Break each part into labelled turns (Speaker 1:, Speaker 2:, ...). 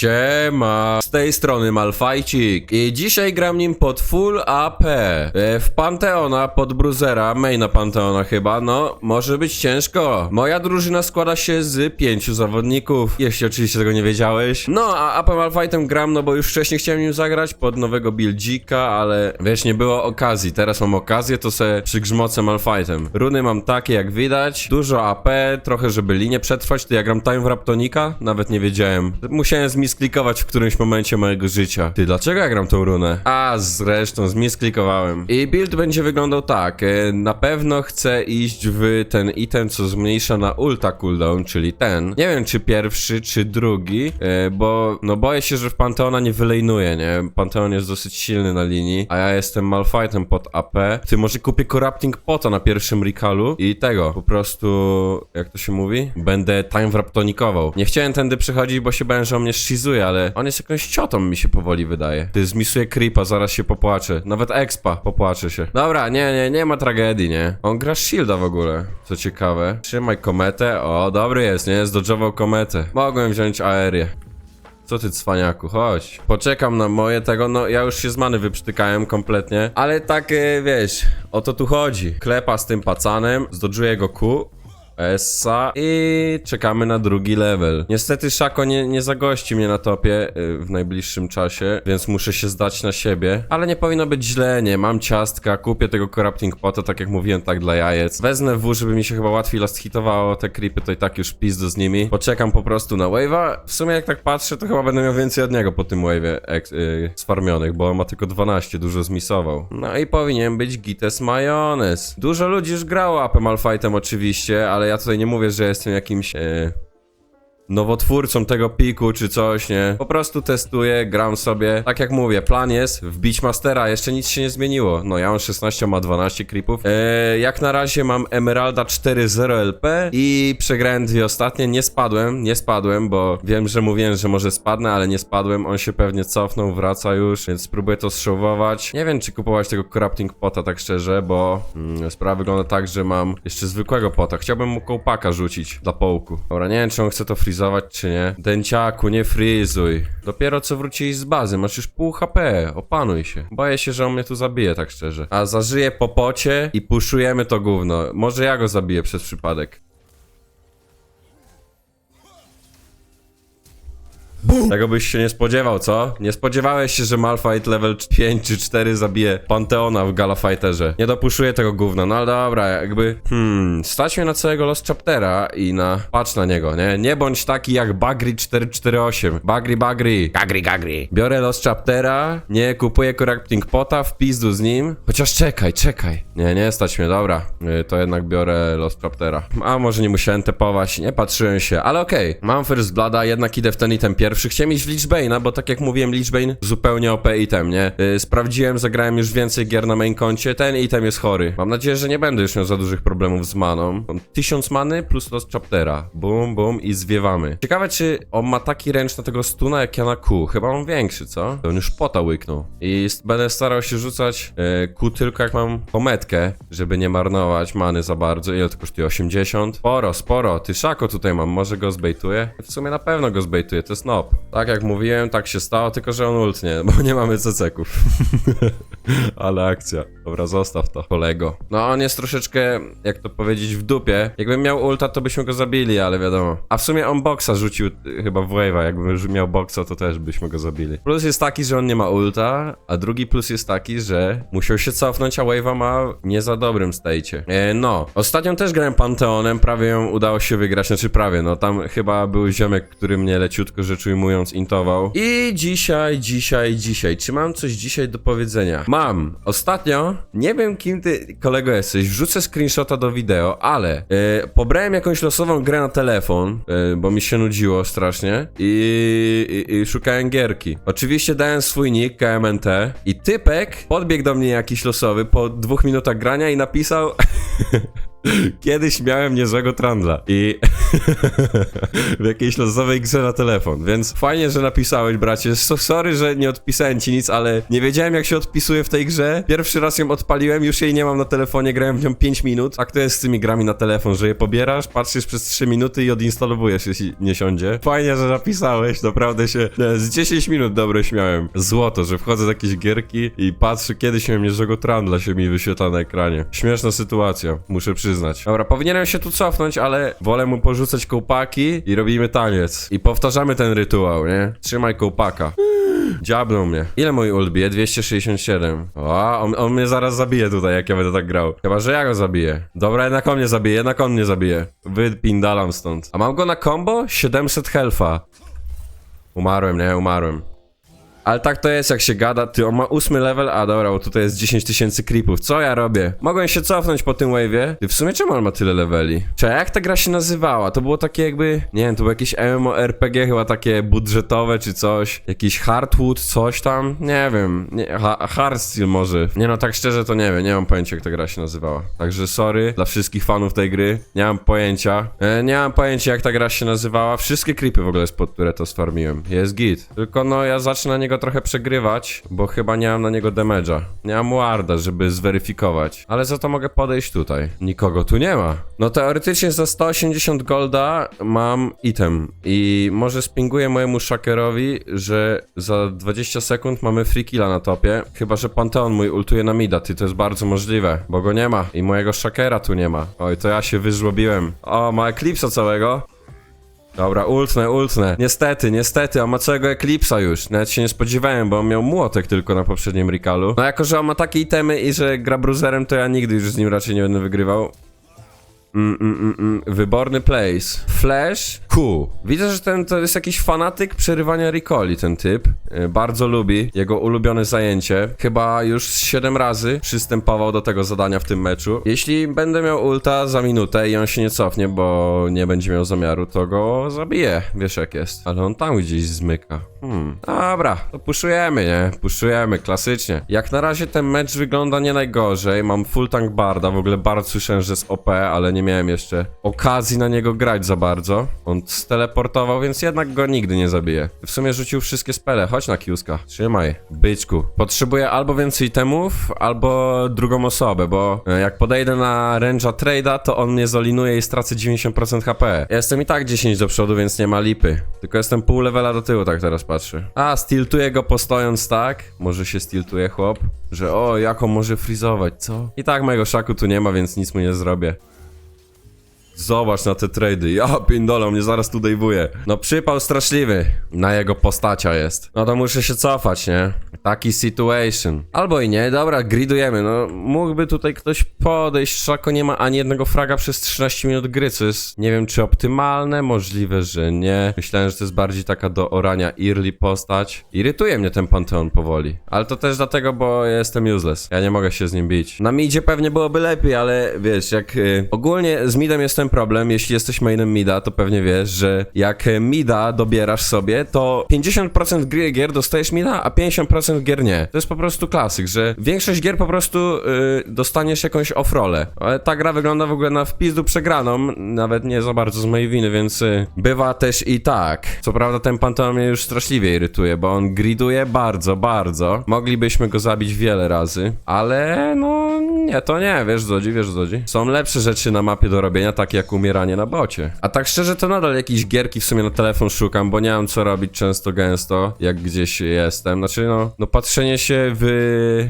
Speaker 1: Siema, z tej strony Malfajcik i dzisiaj gram nim pod full AP e, w Panteona pod Bruzera, maina Panteona chyba, no może być ciężko. Moja drużyna składa się z pięciu zawodników, jeśli oczywiście tego nie wiedziałeś. No a AP Malfightem gram, no bo już wcześniej chciałem nim zagrać pod nowego buildzika, ale wiesz, nie było okazji, teraz mam okazję, to se przygrzmocę Malfightem. Runy mam takie jak widać, dużo AP, trochę żeby linię przetrwać, to ja gram Time Raptonika, nawet nie wiedziałem. Musiałem zmisklikować w którymś momencie mojego życia. Ty, dlaczego ja gram tą runę? A, zresztą, zmisklikowałem. I build będzie wyglądał tak, e, na pewno chcę iść w ten item, co zmniejsza na ulta cooldown, czyli ten. Nie wiem, czy pierwszy, czy drugi, e, bo no boję się, że w Panteona nie wylejnuje, nie? Panteon jest dosyć silny na linii, a ja jestem Malfightem pod AP. Ty, może kupię Corrupting Pota na pierwszym Rikalu i tego, po prostu, jak to się mówi? Będę time wraptonikował. Nie chciałem tędy przechodzić, bo się bałem, że on mnie ale on jest jakąś ciotą, mi się powoli wydaje. Ty, zmisuję creepa, zaraz się popłaczę. Nawet expa, popłaczę się. Dobra, nie, nie, nie ma tragedii, nie? On gra shielda w ogóle, co ciekawe. Trzymaj kometę, o, dobry jest, nie? Zdodżował kometę. Mogłem wziąć aerię. Co ty cwaniaku, chodź. Poczekam na moje tego, no ja już się z many wyprztykałem kompletnie. Ale tak, e, wiesz, o to tu chodzi. Klepa z tym pacanem, zdodżuję go Q. Essa i czekamy na drugi level. Niestety Szako nie, nie zagości mnie na topie y, w najbliższym czasie, więc muszę się zdać na siebie. Ale nie powinno być źle, nie? Mam ciastka, kupię tego Corrupting Pota, tak jak mówiłem, tak dla jajec. Wezmę W, żeby mi się chyba łatwiej last hitowało te creepy, to i tak już pizdu z nimi. Poczekam po prostu na wave'a. W sumie jak tak patrzę, to chyba będę miał więcej od niego po tym wave'ie ex- y, sfarmionych, bo on ma tylko 12, dużo zmisował. No i powinien być Gites Majonez. Dużo ludzi już grało AP Malfightem oczywiście, ale ja tutaj nie mówię, że jestem jakimś... E, nowotwórcą tego piku czy coś, nie? Po prostu testuję, gram sobie. Tak jak mówię, plan jest wbić Mastera, jeszcze nic się nie zmieniło. No ja mam 16, ma 12 creepów. Eee, jak na razie mam Emeralda 4.0 LP i przegrałem dwie ostatnie. Nie spadłem, nie spadłem, bo wiem, że mówiłem, że może spadnę, ale nie spadłem. On się pewnie cofnął, wraca już, więc spróbuję to zshowować. Nie wiem, czy kupować tego Corrupting Pota, tak szczerze, bo mm, sprawa wygląda tak, że mam jeszcze zwykłego pota. Chciałbym mu kołpaka rzucić dla połku. Dobra, nie wiem, czy on chce to frizować, czy nie. Dęciaku, nie frizuj. Dopiero co wróciłeś z bazy, masz już pół HP, opanuj się. Boję się, że on mnie tu zabije, tak szczerze. A zażyję po pocie i puszujemy to gówno. Może ja go zabiję przez przypadek. Tego byś się nie spodziewał, co? Nie spodziewałeś się, że Malfight level 5 czy 4 zabije Panteona w Galafighterze. Nie dopuszuję tego gówna, no ale dobra, jakby... Hmm, stać mnie na całego Lost Chaptera i na... Patrz na niego, nie? Nie bądź taki jak Bagri 448. Bagri, Bagri. Gagri, Gagri. Biorę Lost Chaptera, nie kupuję Corrupting Pota, w pizdu z nim. Chociaż czekaj, czekaj. Nie, nie stać mnie, dobra. Y, To jednak biorę Lost Chaptera. A może nie musiałem tepować, nie patrzyłem się, ale okej. Mam First Blooda, jednak idę w ten item pierwszy. Chciałem iść w bo tak jak mówiłem, Lichbane zupełnie OP item, nie? Yy, sprawdziłem, zagrałem już więcej gier na main koncie, ten item jest chory. Mam nadzieję, że nie będę już miał za dużych problemów z maną. Mam 1000 many plus Lost Chaptera. Bum, bum i zwiewamy. Ciekawe, czy on ma taki ręcz na tego stuna jak ja na Q. Chyba on większy, co? To on już pota łyknął. I będę starał się rzucać yy, Q tylko jak mam pometkę, żeby nie marnować many za bardzo. Ile to kosztuje? 80? Sporo, sporo. Ty Szako tutaj mam, może go zbejtuję? W sumie na pewno go zbejtuję, to jest nob. Tak jak mówiłem, tak się stało, tylko że on ultnie, bo nie mamy ceceków. Ale akcja. Dobra, zostaw to, kolego. No on jest troszeczkę, jak to powiedzieć, w dupie. Jakbym miał ulta, to byśmy go zabili, ale wiadomo. A w sumie on boksa rzucił chyba w wave'a. Jakbym już miał boksa, to też byśmy go zabili. Plus jest taki, że on nie ma ulta, a drugi plus jest taki, że musiał się cofnąć, a wave'a ma w nie za dobrym stajcie. E, no, ostatnią też grałem Panteonem, prawie ją udało się wygrać, znaczy prawie, no tam chyba był ziomek, który mnie leciutko rzecz intował. I dzisiaj, dzisiaj, dzisiaj, czy mam coś dzisiaj do powiedzenia? Mam. Ostatnio, nie wiem kim ty, kolego jesteś, wrzucę screenshota do wideo, ale e, pobrałem jakąś losową grę na telefon, e, bo mi się nudziło strasznie i, i, i szukałem gierki. Oczywiście dałem swój nick, KMNT i typek podbiegł do mnie jakiś losowy po dwóch minutach grania i napisał Kiedyś miałem niezłego trandla i w jakiejś losowej grze na telefon, więc fajnie, że napisałeś, bracie. So, sorry, że nie odpisałem ci nic, ale nie wiedziałem jak się odpisuje w tej grze. Pierwszy raz ją odpaliłem, już jej nie mam na telefonie, grałem w nią 5 minut. A kto jest z tymi grami na telefon, że je pobierasz, patrzysz przez 3 minuty i odinstalowujesz, jeśli nie siądzie. Fajnie, że napisałeś, naprawdę się nie, z 10 minut dobre śmiałem. Złoto, że wchodzę z jakieś gierki i patrzę, kiedy się niezłego trandla się mi wyświetla na ekranie. Śmieszna sytuacja, muszę przyznać. Dobra, powinienem się tu cofnąć, ale wolę mu porzucać kołpaki i robimy taniec. I powtarzamy ten rytuał, nie? Trzymaj kołpaka. Dziabnął mnie. Ile mój ult bije? 267. O, on, on mnie zaraz zabije tutaj, jak ja będę tak grał. Chyba, że ja go zabiję. Dobra, jednak on mnie zabije, jednak on mnie zabije. Wypindalam stąd. A mam go na combo? 700 health'a. Umarłem, nie? Umarłem. Ale tak to jest, jak się gada. Ty, on ma ósmy level, a dobra, bo tutaj jest 10 tysięcy creepów. Co ja robię? Mogłem się cofnąć po tym wave'ie. Ty, w sumie czemu on ma tyle leveli? Czekaj, jak ta gra się nazywała? To było takie jakby, nie wiem, to było jakieś MMORPG chyba takie budżetowe czy coś. Jakiś Hardwood, coś tam? Nie wiem. Nie, ha Hardstyle może. Nie no, tak szczerze to nie wiem, nie mam pojęcia jak ta gra się nazywała. Także sorry dla wszystkich fanów tej gry. Nie mam pojęcia. E, nie mam pojęcia jak ta gra się nazywała. Wszystkie creepy w ogóle spod które to sfarmiłem. Jest git. Tylko no, ja zacznę na trochę przegrywać, bo chyba nie mam na niego damage'a. Nie mam warda, żeby zweryfikować. Ale za to mogę podejść tutaj. Nikogo tu nie ma. No teoretycznie za 180 golda mam item. I może spinguję mojemu shakerowi, że za 20 sekund mamy free killa na topie. Chyba, że Panteon mój ultuje na mida. Ty to jest bardzo możliwe, bo go nie ma. I mojego shakera tu nie ma. Oj, to ja się wyżłobiłem. O, ma Eclipse'a całego. Dobra, ultnę, ultnę. Niestety, niestety, on ma całego Eclipse'a już. Nawet się nie spodziewałem, bo on miał młotek tylko na poprzednim Rikalu. No jako, że on ma takie itemy i że gra bruzerem, to ja nigdy już z nim raczej nie będę wygrywał. Mm, mm, mm, mm. Wyborny place. Flash Q. Widzę, że ten to jest jakiś fanatyk przerywania recalli, ten typ. E, Bardzo lubi. Jego ulubione zajęcie. Chyba już z 7 razy przystępował do tego zadania w tym meczu. Jeśli będę miał ulta za minutę i on się nie cofnie, bo nie będzie miał zamiaru, to go zabiję. Wiesz jak jest. Ale on tam gdzieś zmyka. Hmm. Dobra, to puszujemy, nie? Puszujemy, klasycznie. Jak na razie ten mecz wygląda nie najgorzej. Mam full tank barda. W ogóle bardzo słyszałem, że jest OP, ale nie miałem jeszcze okazji na niego grać za bardzo. On steleportował, więc jednak go nigdy nie zabiję. W sumie rzucił wszystkie spele. Chodź na kiuska. Trzymaj, byczku. Potrzebuję albo więcej temów, albo drugą osobę, bo e, jak podejdę na range'a trade'a, to on mnie zolinuje i stracę 90% HP. Ja jestem i tak 10 do przodu, więc nie ma lipy. Tylko jestem pół levela do tyłu, tak teraz patrzę. A, stiltuję go postojąc tak. Może się stiltuje chłop, że o, jak on może frizować, co? I tak mojego szaku tu nie ma, więc nic mu nie zrobię. Zobacz na te trady. Ja pindolę, mnie zaraz tu dejwuje. No przypał straszliwy na jego postacia jest. No to muszę się cofać, nie? Taki situation. Albo i nie, dobra, gridujemy. No mógłby tutaj ktoś podejść. Szako nie ma ani jednego fraga przez 13 minut gry, co jest nie wiem czy optymalne, możliwe, że nie. Myślałem, że to jest bardziej taka do orania early postać. Irytuje mnie ten Panteon powoli. Ale to też dlatego, bo jestem useless. Ja nie mogę się z nim bić. Na midzie pewnie byłoby lepiej, ale wiesz, jak y, ogólnie z midem jest ten problem, jeśli jesteś mainem mida, to pewnie wiesz, że jak mida dobierasz sobie, to 50% gry gier dostajesz mida, a 50% gier nie. To jest po prostu klasyk, że większość gier po prostu y, dostaniesz jakąś off-rolę. Ale ta gra wygląda w ogóle na wpizdu przegraną, nawet nie za bardzo z mojej winy, więc y, bywa też i tak. Co prawda ten Panteon mnie już straszliwie irytuje, bo on griduje bardzo, bardzo. Moglibyśmy go zabić wiele razy, ale no nie, to nie, wiesz Zodzi, wiesz Zodzi. Są lepsze rzeczy na mapie do robienia, takie jak umieranie na bocie. A tak szczerze to nadal jakieś gierki w sumie na telefon szukam, bo nie mam co robić często gęsto, jak gdzieś jestem. Znaczy no, no patrzenie się w,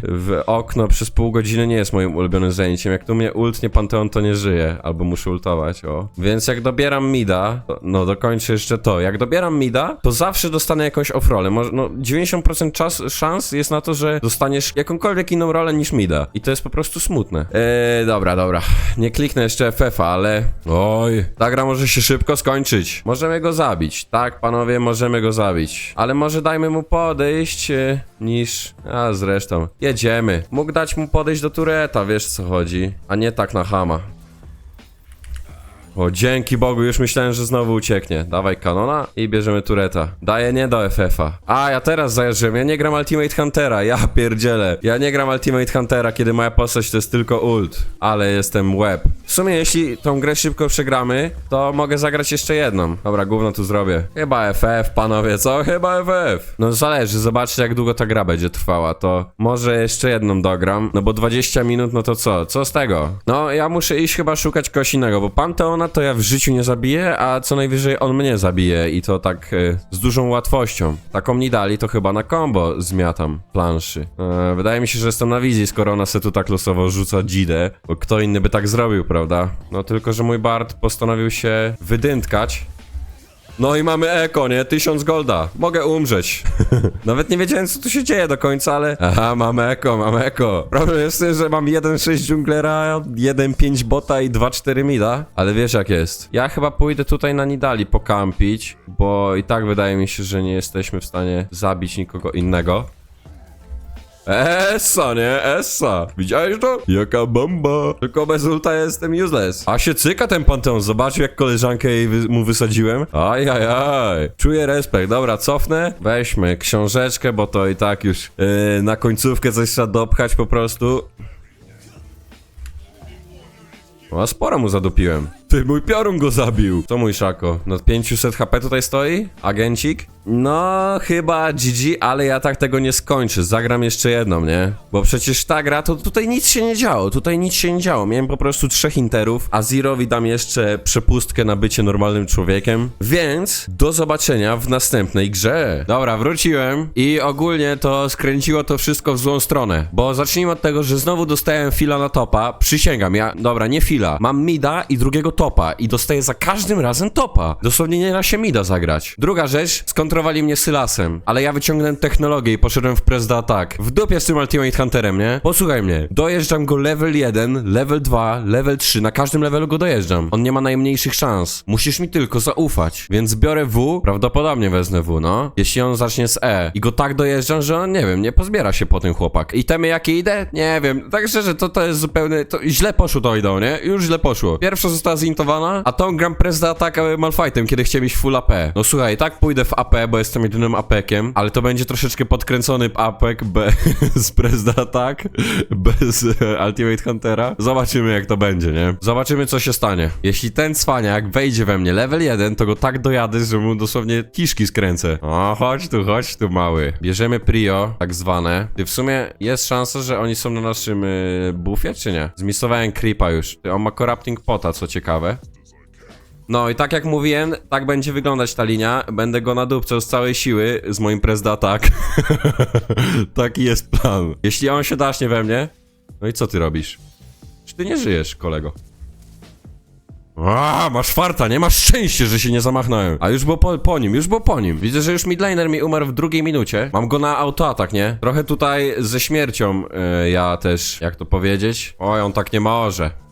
Speaker 1: w okno przez pół godziny nie jest moim ulubionym zajęciem. Jak tu mnie ultnie Panteon, to nie żyje, albo muszę ultować, o. Więc jak dobieram mida, to, no dokończę jeszcze to. Jak dobieram mida, to zawsze dostanę jakąś off-rolę. No 90% czas, szans jest na to, że dostaniesz jakąkolwiek inną rolę niż mida. I to jest po prostu smutne. Eee, dobra, dobra. Nie kliknę jeszcze FF-a, ale... Oj, ta gra może się szybko skończyć. Możemy go zabić. Tak, panowie, możemy go zabić. Ale może dajmy mu podejść, e, niż... A, zresztą. Jedziemy. Mógł dać mu podejść do tureta, wiesz co chodzi. A nie tak na hama. O, dzięki Bogu, już myślałem, że znowu ucieknie. Dawaj kanona i bierzemy tureta. Daję nie do FF-a. A, ja teraz zajeżdżam, ja nie gram Ultimate Huntera, ja pierdzielę. Ja nie gram Ultimate Huntera, kiedy moja postać to jest tylko ult. Ale jestem łeb. W sumie, jeśli tą grę szybko przegramy, to mogę zagrać jeszcze jedną. Dobra, gówno tu zrobię. Chyba FF, panowie, co? Chyba FF. No zależy, zobaczcie jak długo ta gra będzie trwała, to może jeszcze jedną dogram, no bo 20 minut, no to co? Co z tego? No, ja muszę iść chyba szukać kogoś innego, bo Panteona to ja w życiu nie zabiję, a co najwyżej on mnie zabije i to tak e, z dużą łatwością. Taką mi dali, to chyba na combo zmiatam planszy. E, wydaje mi się, że jestem na wizji, skoro ona se tu tak losowo rzuca dzidę, bo kto inny by tak zrobił, prawda? No tylko, że mój Bart postanowił się wydętkać, no i mamy eko, nie? 1000 golda. Mogę umrzeć. Nawet nie wiedziałem, co tu się dzieje do końca, ale... Aha, mamy eko, mamy eko. Problem jest w tym, że mam 1.6 dżunglera, 1.5 bota i 2.4 mida. Ale wiesz jak jest. Ja chyba pójdę tutaj na Nidali pokampić, bo i tak wydaje mi się, że nie jesteśmy w stanie zabić nikogo innego. Essa, nie? Essa. Widziałeś to? Jaka bomba. Tylko bez ulta jestem useless. A się cyka ten panteon. Zobaczył jak koleżankę jej wy mu wysadziłem. Aj, aj, aj. Czuję respekt. Dobra, cofnę. Weźmy książeczkę, bo to i tak już yy, na końcówkę coś trzeba dopchać po prostu. O, a sporo mu zadupiłem. Ty, mój piorun go zabił. To mój szako. No 500 HP tutaj stoi? Agencik? No, chyba GG, ale ja tak tego nie skończę. Zagram jeszcze jedną, nie? Bo przecież ta gra, to tutaj nic się nie działo. Tutaj nic się nie działo. Miałem po prostu trzech interów, a Zerowi dam jeszcze przepustkę na bycie normalnym człowiekiem. Więc do zobaczenia w następnej grze. Dobra, wróciłem i ogólnie to skręciło to wszystko w złą stronę. Bo zacznijmy od tego, że znowu dostałem fila na topa. Przysięgam, ja, dobra, nie fila. Mam mida i drugiego topa i dostaję za każdym razem topa. Dosłownie nie da się mida zagrać. Druga rzecz, skontrowali mnie Sylasem, ale ja wyciągnąłem technologię i poszedłem w press do atak. W dupie z tym Ultimate Hunterem, nie? Posłuchaj mnie. Dojeżdżam go level 1, level 2, level 3, na każdym levelu go dojeżdżam. On nie ma najmniejszych szans. Musisz mi tylko zaufać. Więc biorę W, prawdopodobnie wezmę W, no. Jeśli on zacznie z E. I go tak dojeżdżam, że on, nie wiem, nie pozbiera się po tym chłopak. I temy jakie idę? Nie wiem. Tak szczerze, to, to jest zupełnie, to źle poszło to idą, nie? Już źle poszło. Pierwsza została zintowana, a tą gram press do atak Malfightem, kiedy chciałem mieć full AP. No słuchaj, tak pójdę w AP, bo jestem jedynym APkiem, ale to będzie troszeczkę podkręcony apek bez do atak, bez Ultimate Huntera. Zobaczymy jak to będzie, nie? Zobaczymy co się stanie. Jeśli ten cwaniak wejdzie we mnie level 1, to go tak dojadę, że mu dosłownie kiszki skręcę. O, chodź tu, chodź tu mały. Bierzemy Prio, tak zwane. Ty w sumie jest szansa, że oni są na naszym y, buffie, czy nie? Zmisowałem creepa już. Ty, On ma corrupting pota, co ciekawe. No i tak jak mówiłem, tak będzie wyglądać ta linia. Będę go nadupcał z całej siły z moim press do atak. Taki jest plan. Jeśli on się daśnie we mnie, no i co ty robisz? Czy ty nie żyjesz, kolego? A, masz farta, nie? Masz szczęście, że się nie zamachnąłem. A już było po, po nim, już było po nim. Widzę, że już midlaner mi umarł w drugiej minucie. Mam go na autoatak, nie? Trochę tutaj ze śmiercią e, ja też, jak to powiedzieć? Oj, on tak nie może.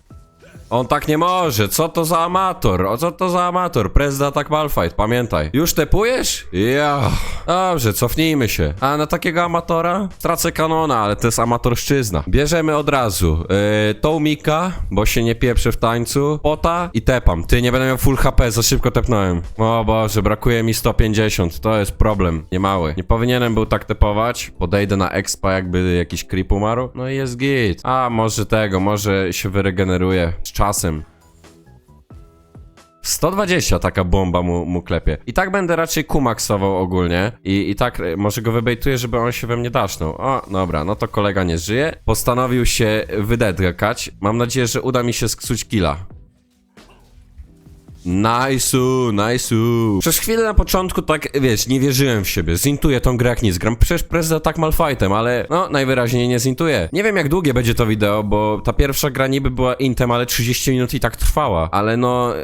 Speaker 1: On tak nie może, co to za amator? O co to za amator? Press atak Malfight, pamiętaj. Już tepujesz? Ja. Dobrze, cofnijmy się. A na takiego amatora? Tracę kanona, ale to jest amatorszczyzna. Bierzemy od razu yy, Tomika, bo się nie pieprzę w tańcu, pota i tepam. Ty, nie będę miał full HP, za szybko tepnąłem. O Boże, brakuje mi 150, to jest problem, nie mały. Nie powinienem był tak tepować. Podejdę na expa, jakby jakiś creep umarł. No i jest git. A, może tego, może się wyregeneruje z czasem. 120 taka bomba mu, mu klepie. I tak będę raczej kumaksował ogólnie. I, I tak e, może go wybejtuję, żeby on się we mnie dasznął. O, dobra, no to kolega nie żyje. Postanowił się wydedgakać. Mam nadzieję, że uda mi się sksuć killa. Nice'u, nice'u. Przez chwilę na początku tak, wiesz, nie wierzyłem w siebie. Zintuję tą grę jak nic. Gram przecież prezes tak Malfightem, ale no, najwyraźniej nie zintuję. Nie wiem jak długie będzie to wideo, bo ta pierwsza gra niby była intem, ale 30 minut i tak trwała. Ale no,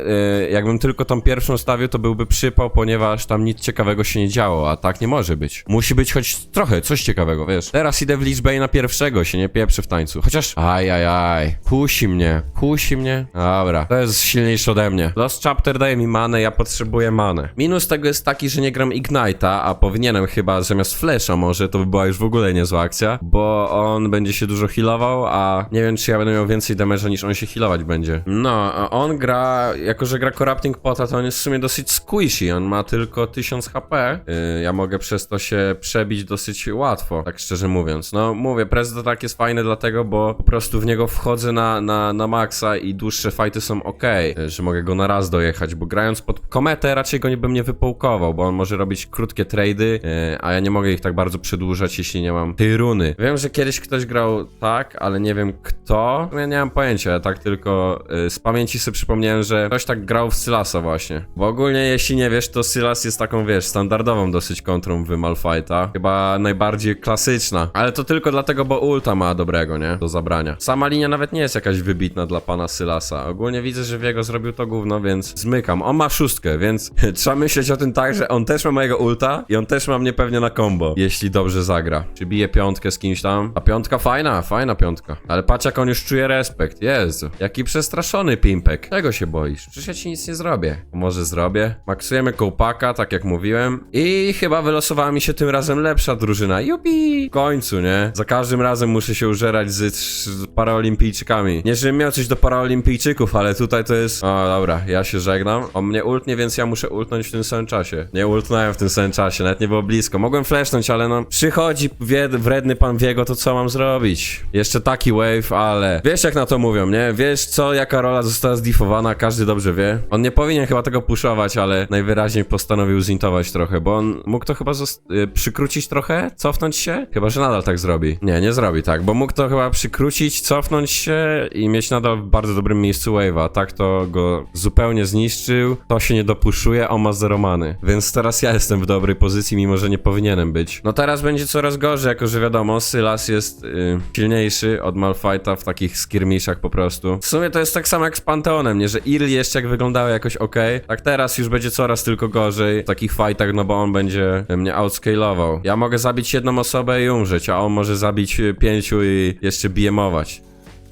Speaker 1: yy, jakbym tylko tą pierwszą stawił, to byłby przypał, ponieważ tam nic ciekawego się nie działo, a tak nie może być. Musi być choć trochę, coś ciekawego, wiesz. Teraz idę w liczbę na pierwszego, się nie pieprzy w tańcu. Chociaż, aj, aj, aj. Kusi mnie, kusi mnie. Dobra, to jest silniejsze ode mnie. Los Chapter daje mi manę, ja potrzebuję manę. Minus tego jest taki, że nie gram Ignite'a, a powinienem chyba zamiast Flash'a może, to by była już w ogóle niezła akcja, bo on będzie się dużo healował, a nie wiem, czy ja będę miał więcej damage'a niż on się healować będzie. No, a on gra, jako że gra Corrupting Pota, to on jest w sumie dosyć squishy, on ma tylko 1000 HP. Yy, ja mogę przez to się przebić dosyć łatwo, tak szczerze mówiąc. No, mówię, prezydent tak jest fajny dlatego, bo po prostu w niego wchodzę na, na, na maksa i dłuższe fighty są ok, że mogę go na raz dojechać, bo grając pod kometę raczej go nie bym nie wypołkował, bo on może robić krótkie trady, yy, a ja nie mogę ich tak bardzo przedłużać, jeśli nie mam tej runy. Wiem, że kiedyś ktoś grał tak, ale nie wiem kto. Ja nie mam pojęcia, ja tak tylko yy, z pamięci sobie przypomniałem, że ktoś tak grał w Sylasa właśnie. Bo ogólnie jeśli nie wiesz, to Sylas jest taką, wiesz, standardową dosyć kontrą w Malfighta. Chyba najbardziej klasyczna. Ale to tylko dlatego, bo ulta ma dobrego, nie? Do zabrania. Sama linia nawet nie jest jakaś wybitna dla pana Sylasa. Ogólnie widzę, że Wiego zrobił to gówno, więc zmykam. On ma szóstkę, więc trzeba myśleć o tym tak, że on też ma mojego ulta i on też ma mnie pewnie na combo, jeśli dobrze zagra. Czy bije piątkę z kimś tam? A piątka fajna, fajna piątka. Ale patrz jak on już czuje respekt. Jezu. Jaki przestraszony pimpek. Czego się boisz? Przecież ja ci nic nie zrobię. Może zrobię. Maksujemy kołpaka, tak jak mówiłem. I chyba wylosowała mi się tym razem lepsza drużyna. Jupi! W końcu, nie? Za każdym razem muszę się użerać z, z paraolimpijczykami. Nie, żebym miał coś do paraolimpijczyków, ale tutaj to jest... O, dobra, ja się żegnam. On mnie ultnie, więc ja muszę ultnąć w tym samym czasie. Nie ultnąłem w tym samym czasie, nawet nie było blisko. Mogłem flashnąć, ale no... Przychodzi wredny pan Wiego, to co mam zrobić? Jeszcze taki wave, ale... Wiesz jak na to mówią, nie? Wiesz co, jaka rola została zdifowana, każdy dobrze wie. On nie powinien chyba tego puszować, ale najwyraźniej postanowił zintować trochę, bo on mógł to chyba y, przykrócić trochę, cofnąć się? Chyba, że nadal tak zrobi. Nie, nie zrobi tak, bo mógł to chyba przykrócić, cofnąć się i mieć nadal w bardzo dobrym miejscu wave'a. Tak to go zupełnie zniszczył, to się nie dopuszuje, on ma zero many. Więc teraz ja jestem w dobrej pozycji, mimo że nie powinienem być. No teraz będzie coraz gorzej, jako że wiadomo, Sylas jest y, silniejszy od Malfighta w takich skirmishach po prostu. W sumie to jest tak samo jak z Panteonem, nie? Że Irli jeszcze jak wyglądały jakoś ok, tak teraz już będzie coraz tylko gorzej w takich fightach, no bo on będzie mnie outscalował. Ja mogę zabić jedną osobę i umrzeć, a on może zabić y, pięciu i jeszcze BM-ować.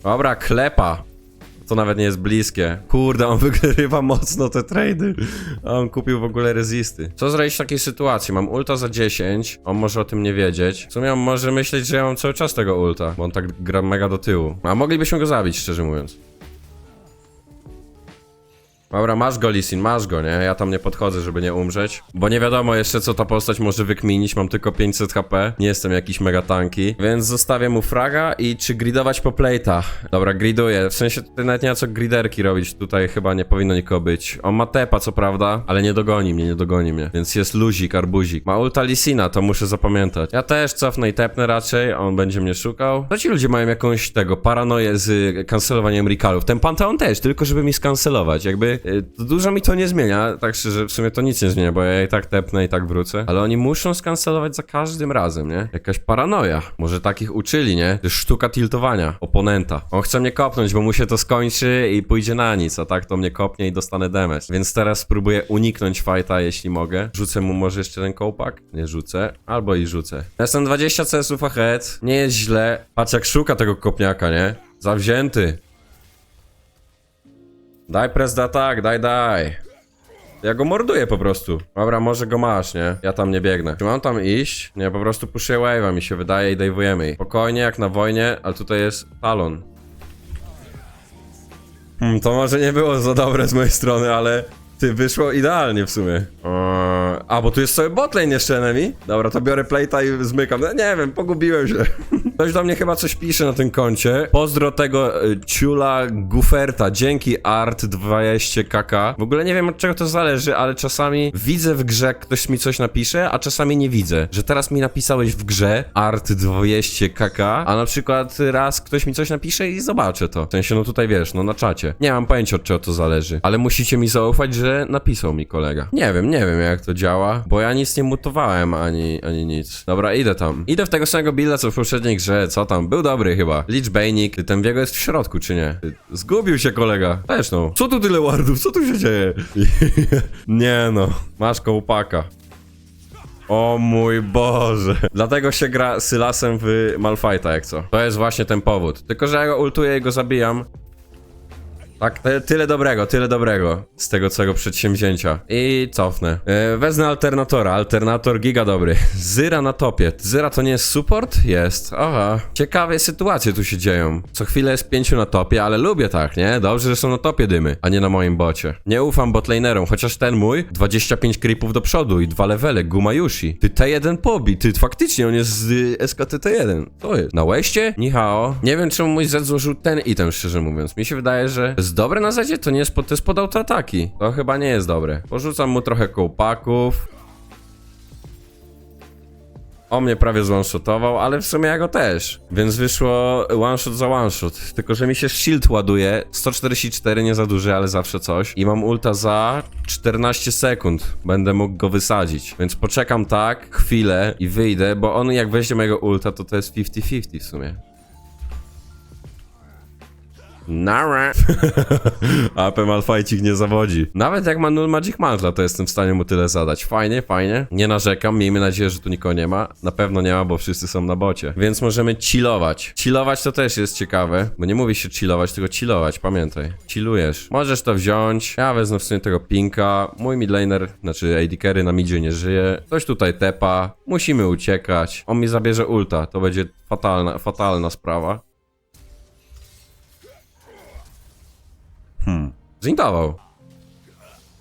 Speaker 1: Dobra, klepa. To nawet nie jest bliskie. Kurde, on wygrywa mocno te trady. A on kupił w ogóle rezisty. Co zrobić w takiej sytuacji? Mam ulta za 10, on może o tym nie wiedzieć. W sumie on może myśleć, że ja mam cały czas tego ulta, bo on tak gra mega do tyłu. A moglibyśmy go zabić, szczerze mówiąc. Dobra, masz go, Lisin, masz go, nie? Ja tam nie podchodzę, żeby nie umrzeć. Bo nie wiadomo jeszcze, co ta postać może wykminić. Mam tylko 500 HP. Nie jestem jakiś mega tanki. Więc zostawię mu fraga i czy gridować po plate'a? Dobra, griduję. W sensie tutaj nawet nie ma co griderki robić. Tutaj chyba nie powinno nikogo być. On ma tepa, co prawda, ale nie dogoni mnie, nie dogoni mnie. Więc jest luzik, arbuzik. Ma ulta Lisina, to muszę zapamiętać. Ja też cofnę i tepnę raczej. On będzie mnie szukał. To ci ludzie mają jakąś tego paranoję z kancelowaniem recallów. Ten Panteon też, tylko żeby mi skancelować. Jakby dużo mi to nie zmienia, tak szczerze, w sumie to nic nie zmienia, bo ja i tak tepnę i tak wrócę, ale oni muszą skancelować za każdym razem, nie? Jakaś paranoja. Może takich uczyli, nie? To jest sztuka tiltowania oponenta. On chce mnie kopnąć, bo mu się to skończy i pójdzie na nic, a tak to mnie kopnie i dostanę damage. Więc teraz spróbuję uniknąć fighta, jeśli mogę. Rzucę mu może jeszcze ten kołpak? Nie rzucę. Albo i rzucę. Jestem 20 CS-ów ahead. Nie jest źle. Patrz jak szuka tego kopniaka, nie? Zawzięty. Daj prezda tak, daj, daj. Ja go morduję po prostu. Dobra, może go masz, nie? Ja tam nie biegnę. Czy mam tam iść? Nie, po prostu puszuję wave'a, mi się wydaje i dajwujemy jej. Spokojnie, jak na wojnie, ale tutaj jest talon. Hmm, to może nie było za dobre z mojej strony, ale ty, wyszło idealnie w sumie. Eee, a, bo tu jest cały botlane jeszcze enemy? Dobra, to biorę plate'a i zmykam. No nie wiem, pogubiłem się. Ktoś do mnie chyba coś pisze na tym koncie. Pozdro tego y, ciula Guferta. Dzięki art 20kk. W ogóle nie wiem od czego to zależy, ale czasami widzę w grze, ktoś mi coś napisze, a czasami nie widzę. Że teraz mi napisałeś w grze art 200kk, a na przykład raz ktoś mi coś napisze i zobaczę to. W sensie, no tutaj wiesz, no na czacie. Nie mam pojęcia od czego to zależy, ale musicie mi zaufać, że napisał mi kolega. Nie wiem, nie wiem jak to działa, bo ja nic nie mutowałem ani, ani nic. Dobra, idę tam. Idę w tego samego builda co w poprzedniej grze, co tam? Był dobry chyba. Liczbejnik, ten biego jest w środku, czy nie? Zgubił się kolega. Też no. Co tu tyle wardów? Co tu się dzieje? nie no. Masz kołpaka. O mój Boże. Dlatego się gra Sylasem w Malfighta, jak co. To jest właśnie ten powód. Tylko, że ja go ultuję i go zabijam. Tak, tyle dobrego, tyle dobrego z tego całego przedsięwzięcia. I cofnę. E, wezmę alternatora, alternator giga dobry. Zyra na topie. Zyra to nie jest support? Jest. Aha. Ciekawe sytuacje tu się dzieją. Co chwilę jest pięciu na topie, ale lubię tak, nie? Dobrze, że są na topie dymy, a nie na moim bocie. Nie ufam botlanerom, chociaż ten mój 25 creepów do przodu i dwa levele, Gumayushi. Ty T1 pobi, ty faktycznie on jest z y, SKT T1. To jest. Na Westie? Nihao. Nie wiem, czemu mój Z złożył ten item, szczerze mówiąc. Mi się wydaje, że jest dobre na Zedzie, to nie jest pod, to jest pod autoataki. To chyba nie jest dobre. Porzucam mu trochę kołpaków. O mnie prawie zone-shotował, ale w sumie ja go też. Więc wyszło one-shot za one-shot. Tylko, że mi się shield ładuje. 144 nie za duży, ale zawsze coś. I mam ulta za 14 sekund. Będę mógł go wysadzić. Więc poczekam tak, chwilę i wyjdę, bo on jak weźmie mojego ulta, to to jest 50-50 w sumie. Nara. AP Malfajcik nie zawodzi. Nawet jak ma null Magic Mantla, to jestem w stanie mu tyle zadać. Fajnie, fajnie. Nie narzekam, miejmy nadzieję, że tu nikogo nie ma. Na pewno nie ma, bo wszyscy są na bocie. Więc możemy chillować. Chillować to też jest ciekawe, bo nie mówi się chillować, tylko chillować, pamiętaj. Chillujesz. Możesz to wziąć. Ja wezmę w sumie tego pinka. Mój midlaner, znaczy AD carry na midzie nie żyje. Ktoś tutaj tepa. Musimy uciekać. On mi zabierze ulta. To będzie fatalna, fatalna sprawa. Zintował.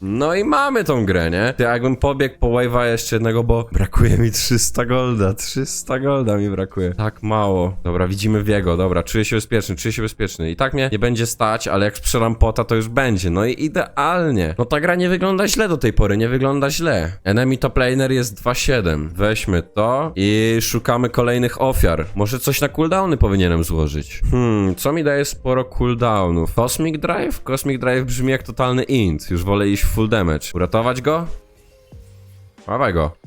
Speaker 1: No i mamy tą grę, nie? Ty jakbym pobiegł po wave'a jeszcze jednego, bo brakuje mi 300 golda, 300 golda mi brakuje. Tak mało. Dobra, widzimy Wiego, dobra, czuję się bezpieczny, czuję się bezpieczny. I tak mnie nie będzie stać, ale jak sprzedam pota, to już będzie. No i idealnie. No ta gra nie wygląda źle do tej pory, nie wygląda źle. Enemy top laner jest 2.7. Weźmy to i szukamy kolejnych ofiar. Może coś na cooldowny powinienem złożyć. Hmm, co mi daje sporo cooldownów? Cosmic Drive? Cosmic Drive brzmi jak totalny int. Już wolę iść full damage. Uratować go? Dawaj go.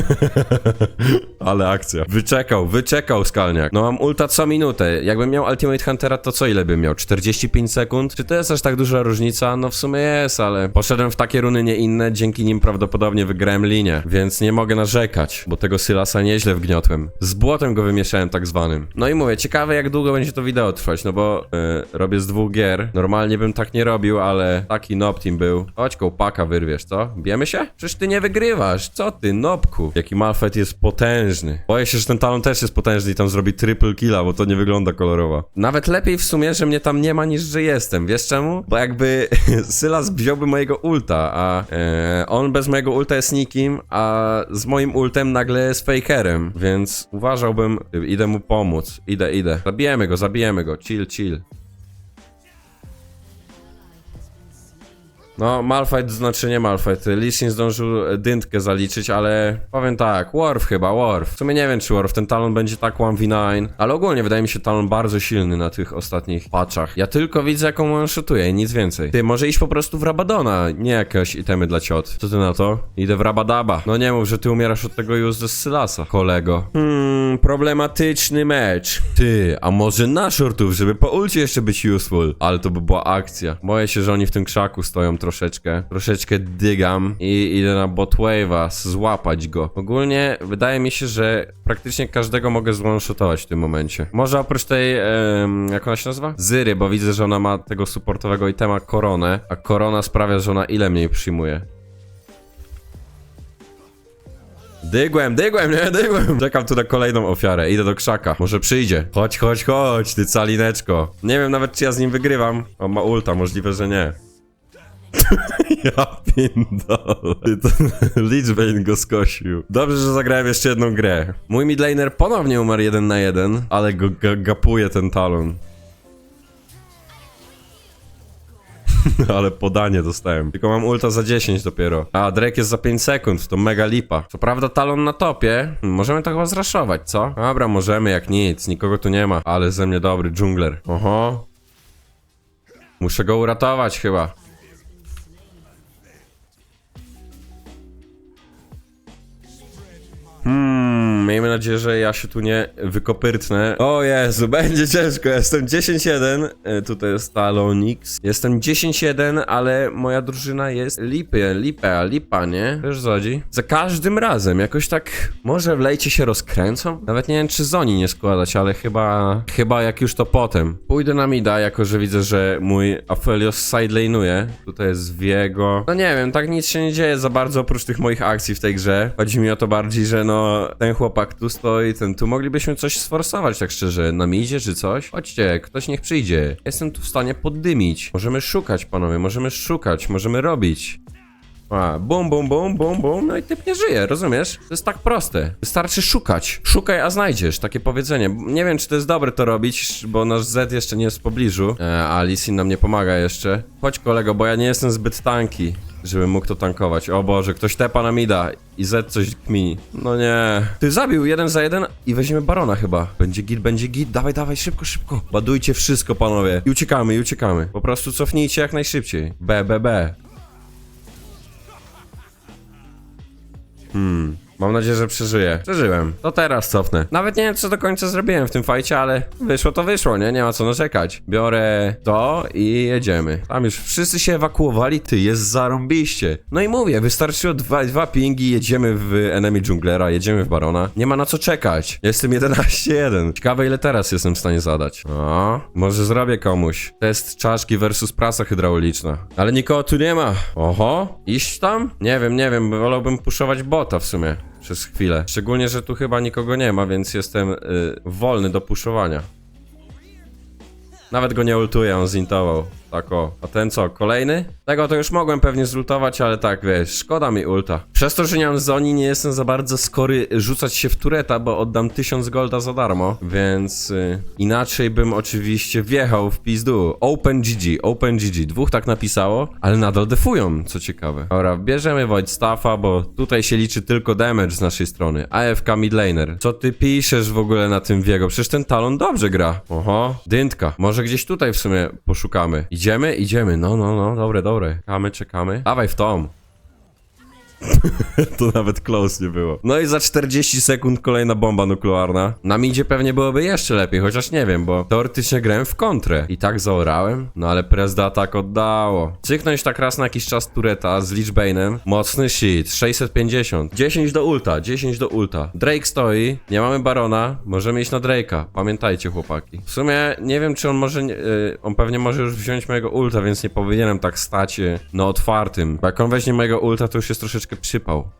Speaker 1: Ale akcja. Wyczekał, wyczekał skalniak. No mam ulta co minutę. Jakbym miał Ultimate Huntera, to co ile bym miał? 45 sekund? Czy to jest aż tak duża różnica? No w sumie jest, ale poszedłem w takie runy, nie inne, dzięki nim prawdopodobnie wygrałem linię. Więc nie mogę narzekać, bo tego Sylasa nieźle wgniotłem. Z błotem go wymieszałem tak zwanym. No i mówię, ciekawe jak długo będzie to wideo trwać, no bo yy, robię z dwóch gier. Normalnie bym tak nie robił, ale taki noptim był. Chodź kołpaka wyrwiesz, co? Bijemy się? Przecież ty nie wygrywasz. Co ty, nopku? Jaki Malfet jest potężny. Boję się, że ten talon też jest potężny i tam zrobi triple killa, bo to nie wygląda kolorowo. Nawet lepiej w sumie, że mnie tam nie ma niż że jestem. Wiesz czemu? Bo jakby Sylas wziąłby mojego ulta, a e, on bez mojego ulta jest nikim, a z moim ultem nagle jest fakerem. Więc uważałbym, idę mu pomóc. Idę, idę. Zabijemy go, zabijemy go. Chill, chill. No, Malfight znaczy nie Malfight. Sin zdążył e, dyntkę zaliczyć, ale powiem tak, Worf chyba, Worf. W sumie nie wiem, czy Worf, ten talon będzie tak 1v9, ale ogólnie wydaje mi się talon bardzo silny na tych ostatnich patchach. Ja tylko widzę, jaką on shotuje i nic więcej. Ty, może iść po prostu w Rabadona, nie jakieś itemy dla ciot. Co ty na to? Idę w Rabadaba. No nie mów, że ty umierasz od tego już ze Sylasa, kolego. Hmm, problematyczny mecz. Ty, a może na shortów, żeby po ulcie jeszcze być useful. Ale to by była akcja. Boję się, że oni w tym krzaku stoją troszeczkę. Troszeczkę dygam i idę na bot wave'a, złapać go. Ogólnie wydaje mi się, że praktycznie każdego mogę zone-shotować w tym momencie. Może oprócz tej, em, jak ona się nazywa? Zyry, bo widzę, że ona ma tego supportowego itema koronę, a korona sprawia, że ona ile mniej przyjmuje. Dygłem, dygłem, nie, dygłem. Czekam tu na kolejną ofiarę, idę do krzaka. Może przyjdzie. Chodź, chodź, chodź, ty calineczko. Nie wiem nawet, czy ja z nim wygrywam. On ma ulta, możliwe, że nie. ja pindolę. Lichbane go skosił. Dobrze, że zagrałem jeszcze jedną grę. Mój midlaner ponownie umarł jeden na jeden, ale go ga gapuje ten talon. Ale podanie dostałem. Tylko mam ulta za 10 dopiero. A Drake jest za 5 sekund, to mega lipa. Co prawda talon na topie. Możemy to chyba zraszować, co? Dobra, możemy jak nic. Nikogo tu nie ma. Ale ze mnie dobry dżungler. Oho. Muszę go uratować chyba. Miejmy nadzieję, że ja się tu nie wykopyrtnę. O Jezu, będzie ciężko. Jestem 10-1. E, Tutaj jest Talonix. Jestem 10-1, ale moja drużyna jest lipy, lipa, lipa, nie? Wiesz, Zodzi? Za każdym razem jakoś tak może w lejcie się rozkręcą? Nawet nie wiem, czy Zoni nie składać, ale chyba, chyba jak już to potem. Pójdę na mida, jako że widzę, że mój Aphelios sidelane'uje. Tutaj jest Viego. No nie wiem, tak nic się nie dzieje za bardzo oprócz tych moich akcji w tej grze. Chodzi mi o to bardziej, że no ten chłopak tu stoi, ten tu moglibyśmy coś sforsować, tak szczerze, na midzie czy coś. Chodźcie, ktoś niech przyjdzie. Jestem tu w stanie poddymić. Możemy szukać, panowie, możemy szukać, możemy robić. A, bum, bum, bum, bum, bum, no i typ nie żyje, rozumiesz? To jest tak proste. Wystarczy szukać. Szukaj, a znajdziesz, takie powiedzenie. Nie wiem, czy to jest dobre to robić, bo nasz Z jeszcze nie jest w pobliżu, e, a Lisin nam nie pomaga jeszcze. Chodź kolego, bo ja nie jestem zbyt tanki, żebym mógł to tankować. O Boże, ktoś tepa na mida i Z coś kmini. No nie. Ty zabił jeden za jeden i weźmiemy Barona chyba. Będzie git, będzie git, dawaj, dawaj, szybko, szybko. Ładujcie wszystko, panowie. I uciekamy, i uciekamy. Po prostu cofnijcie jak najszybciej. B, B, B. Hmm. Mam nadzieję, że przeżyję. Przeżyłem. To teraz cofnę. Nawet nie wiem, co do końca zrobiłem w tym fajcie, ale wyszło to wyszło, nie? Nie ma co narzekać. Biorę to i jedziemy. Tam już wszyscy się ewakuowali, ty, jest zarąbiście. No i mówię, wystarczyło dwa, dwa pingi, jedziemy w enemy junglera, jedziemy w barona. Nie ma na co czekać. Jestem 11-1. Ciekawe, ile teraz jestem w stanie zadać. O, może zrobię komuś. Test czaszki versus prasa hydrauliczna. Ale nikogo tu nie ma. Oho, iść tam? Nie wiem, nie wiem, wolałbym puszować bota w sumie przez chwilę. Szczególnie, że tu chyba nikogo nie ma, więc jestem y, wolny do puszowania. Nawet go nie ultuję, on zintował. Tak o. A ten co, kolejny? Tego to już mogłem pewnie zultować, ale tak, wiesz, szkoda mi ulta. Przez to, że nie mam zoni, nie jestem za bardzo skory rzucać się w tureta, bo oddam 1000 golda za darmo, więc y, inaczej bym oczywiście wjechał w pizdu. OpenGG, OpenGG, dwóch tak napisało, ale nadal defują, co ciekawe. Dobra, bierzemy Void Staffa, bo tutaj się liczy tylko damage z naszej strony. AFK midlaner. Co ty piszesz w ogóle na tym Wiego? Przecież ten talon dobrze gra. Oho, dyntka. Może gdzieś tutaj w sumie poszukamy. Idziemy? Idziemy. No, no, no, dobre, dobre. dobre. Čakáme, čakáme. Dávaj v tom. to nawet close nie było. No i za 40 sekund kolejna bomba nuklearna. Na midzie pewnie byłoby jeszcze lepiej, chociaż nie wiem, bo teoretycznie grałem w kontrę. I tak zaorałem, no ale Prezda tak oddało. Cyknąć tak raz na jakiś czas tureta z Lichbane'em. Mocny shit, 650. 10 do ulta, 10 do ulta. Drake stoi, nie mamy Barona, możemy iść na Drake'a. Pamiętajcie chłopaki. W sumie nie wiem, czy on może, nie- y, on pewnie może już wziąć mojego ulta, więc nie powinienem tak stać y, na otwartym. Bo jak on weźmie mojego ulta, to już jest troszeczkę przypał.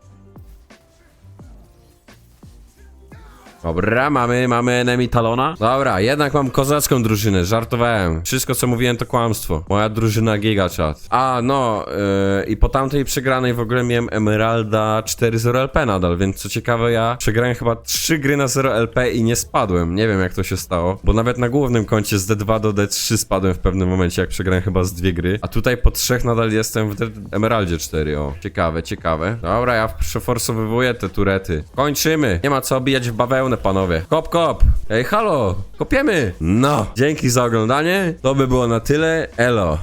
Speaker 1: Dobra, mamy, mamy enemy talona. Dobra, jednak mam kozacką drużynę, żartowałem. Wszystko co mówiłem to kłamstwo. Moja drużyna gigachat. A, no, yy, i po tamtej przegranej w ogóle miałem Emeralda 4-0 LP nadal, więc co ciekawe ja przegrałem chyba 3 gry na 0 LP i nie spadłem. Nie wiem jak to się stało, bo nawet na głównym koncie z D2 do D3 spadłem w pewnym momencie, jak przegrałem chyba z dwie gry. A tutaj po trzech nadal jestem w D- Emeraldzie 4, o. Ciekawe, ciekawe. Dobra, ja przeforsowywuję te turety. Kończymy. Nie ma co bijać w bawełnę, panowie. Kop, kop. Ej, halo. Kopiemy. No. Dzięki za oglądanie. To by było na tyle. Elo.